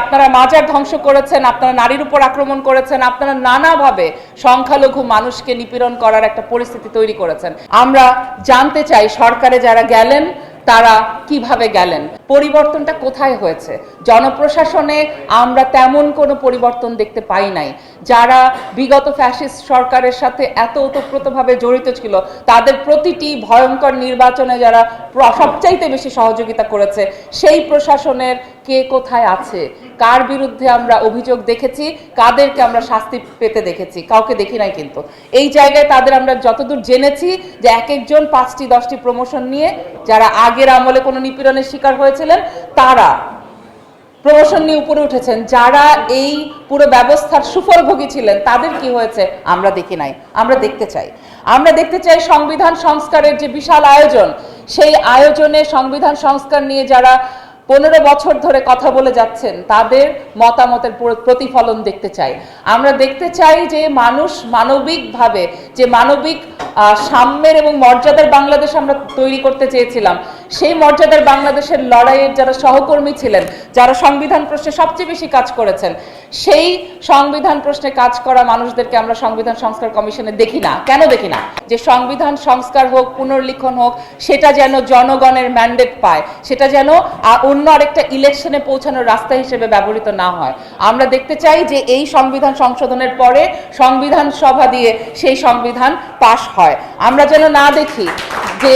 আপনারা মাজার ধ্বংস করেছেন, আপনারা নারীর উপর আক্রমণ করেছেন, আপনারা নানাভাবে সংখ্যালঘু মানুষকে নিপীড়ন করার একটা পরিস্থিতি তৈরি করেছেন। আমরা জানতে চাই সরকারে যারা গেলেন, তারা কীভাবে গেলেন? পরিবর্তনটা কোথায় হয়েছে? জনপ্রশাসনে আমরা তেমন কোনো পরিবর্তন দেখতে পাই নাই। যারা বিগত ফ্যাসিস্ট সরকারের সাথে এত ওতপ্রোতভাবে জড়িত ছিল, তাদের প্রতিটি ভয়ঙ্কর নির্বাচনে যারা সবচাইতে বেশি সহযোগিতা করেছে, সেই প্রশাসনের কে কোথায় আছে? কার বিরুদ্ধে আমরা অভিযোগ দেখেছি? কাদেরকে আমরা শাস্তি পেতে দেখেছি? কাউকে দেখি নাই কিন্তু। এই জায়গায় তাদের আমরা যতদূর জেনেছি যে এক একজন পাঁচটি, দশটি প্রমোশন নিয়ে, যারা আগের আমলে কোনো নিপীড়নের শিকার হয়েছিলেন তারা। প্রমোশন নিয়ে উপরে উঠেছেন। যারা এই পুরো ব্যবস্থার সুফলভোগী ছিলেন, তাদের কি হয়েছে আমরা দেখি নাই, আমরা দেখতে চাই। আমরা দেখতে চাই সংবিধান সংস্কারের যে বিশাল আয়োজন, সেই আয়োজনে সংবিধান সংস্কার নিয়ে যারা পনেরো বছর ধরে কথা বলে যাচ্ছেন, তাদের মতামতের প্রতিফলন দেখতে চাই। আমরা দেখতে চাই যে মানুষ মানবিকভাবে, যে মানবিক সাম্যের এবং মর্যাদার বাংলাদেশ আমরা তৈরি করতে চেয়েছিলাম সেই মর্যাদার বাংলাদেশের লড়াইয়ের যারা সহকর্মী ছিলেন, যারা সংবিধান প্রশ্নে সবচেয়ে বেশি কাজ করেছেন, সেই সংবিধান প্রশ্নে কাজ করা মানুষদেরকে আমরা সংবিধান সংস্কার কমিশনে দেখি না। কেন দেখি না? যে সংবিধান সংস্কার হোক, পুনর্লিখন হোক, সেটা যেন জনগণের ম্যান্ডেট পায়, সেটা যেন অন্য আরেকটা ইলেকশনে পৌঁছানোর রাস্তা হিসেবে ব্যবহৃত না হয়। আমরা দেখতে চাই যে এই সংবিধান সংশোধনের পরে সংবিধান সভা দিয়ে সেই সংবিধান পাশ হয়। আমরা যেন না দেখি যে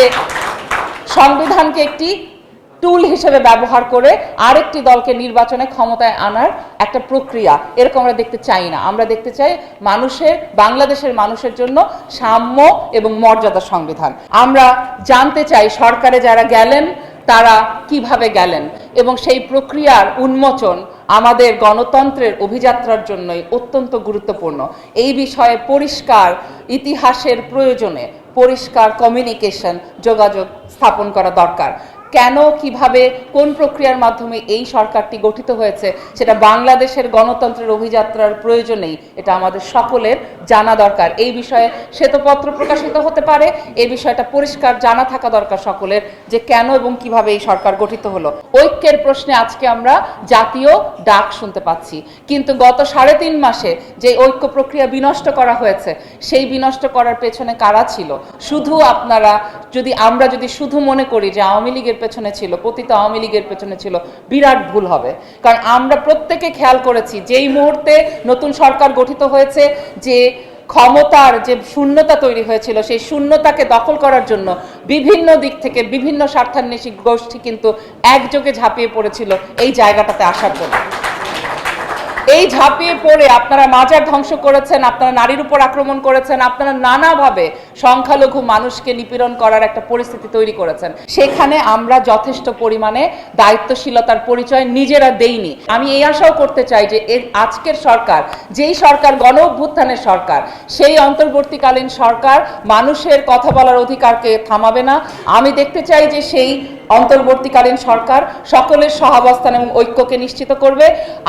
সংবিধানকে একটি টুল হিসেবে ব্যবহার করে আরেকটি দলকে নির্বাচনে ক্ষমতায় আনার একটা প্রক্রিয়া। এরকম আমরা দেখতে চাই না। আমরা দেখতে চাই মানুষের, বাংলাদেশের মানুষের জন্য সাম্য এবং মর্যাদা সংবিধান। আমরা জানতে চাই সরকারে যারা গেলেন, তারা কীভাবে গেলেন এবং সেই প্রক্রিয়ার উন্মোচন আমাদের গণতন্ত্রের অভিযাত্রার জন্যই অত্যন্ত গুরুত্বপূর্ণ। এই বিষয়ে পরিষ্কার ইতিহাসের প্রয়োজনে পরিষ্কার কমিউনিকেশন যোগাযোগ স্থাপন করা দরকার। কেন, কীভাবে, কোন প্রক্রিয়ার মাধ্যমে এই সরকারটি গঠিত হয়েছে, সেটা বাংলাদেশের গণতন্ত্রের অভিযাত্রার প্রয়োজনেই এটা আমাদের সকলের জানা দরকার। এই বিষয়ে শ্বেতপত্র প্রকাশিত হতে পারে, এই বিষয়টা পরিষ্কার জানা থাকা দরকার সকলের যে কেন এবং কীভাবে এই সরকার গঠিত হলো। ঐক্যের প্রশ্নে আজকে আমরা জাতীয় ডাক শুনতে পাচ্ছি, কিন্তু গত সাড়ে তিন মাসে যে ঐক্য প্রক্রিয়া বিনষ্ট করা হয়েছে, সেই বিনষ্ট করার পেছনে কারা ছিল? শুধু আপনারা, যদি আমরা যদি শুধু মনে করি যে আওয়ামী লীগের পেছনে ছিল, পতিত আওয়ামী লীগের পেছনে ছিল, বিরাট ভুল হবে। কারণ আমরা প্রত্যেকে খেয়াল করেছি, যেই মুহূর্তে নতুন সরকার গঠিত হয়েছে, যে ক্ষমতার যে শূন্যতা তৈরি হয়েছিল, সেই শূন্যতাকে দখল করার জন্য বিভিন্ন দিক থেকে বিভিন্ন স্বার্থান্বেষী গোষ্ঠী কিন্তু একযোগে ঝাঁপিয়ে পড়েছিল এই জায়গাটাতে আসার জন্য। এই ঝাঁপিয়ে পড়ে আপনারা মাজার ধ্বংস করেছেন, আপনারা নারীর উপর আক্রমণ করেছেন, আপনারা নানাভাবে সংখ্যালঘু মানুষকে নিপীড়ন করার একটা পরিস্থিতি তৈরি করেছেন। সেখানে আমরা যথেষ্ট পরিমাণে দায়িত্বশীলতার পরিচয় নিজেরা দেইনি। আমি এই আশাও করতে চাই যে এর আজকের সরকার, যেই সরকার, গণ অভ্যুত্থানের সরকার, সেই অন্তর্বর্তীকালীন সরকার মানুষের কথা বলার অধিকারকে থামাবে না। আমি দেখতে চাই যে সেই অন্তর্বর্তীকালীন সরকার সকলের সহাবস্থান এবং ঐক্যকে নিশ্চিত করবে।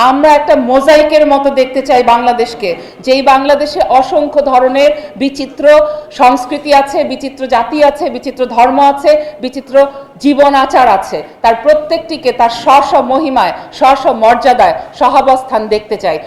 আমরা একটা মোজাইকের মতো দেখতে চাই বাংলাদেশকে, যেই বাংলাদেশে অসংখ্য ধরনের বিচিত্র সংস্কৃতি আছে, বিচিত্র জাতি আছে, বিচিত্র ধর্ম আছে, বিচিত্র জীবন আচার আছে। তার প্রত্যেকটিকে তার স্ব মহিমায় স্ব মর্যাদায় সহাবস্থান দেখতে চাই।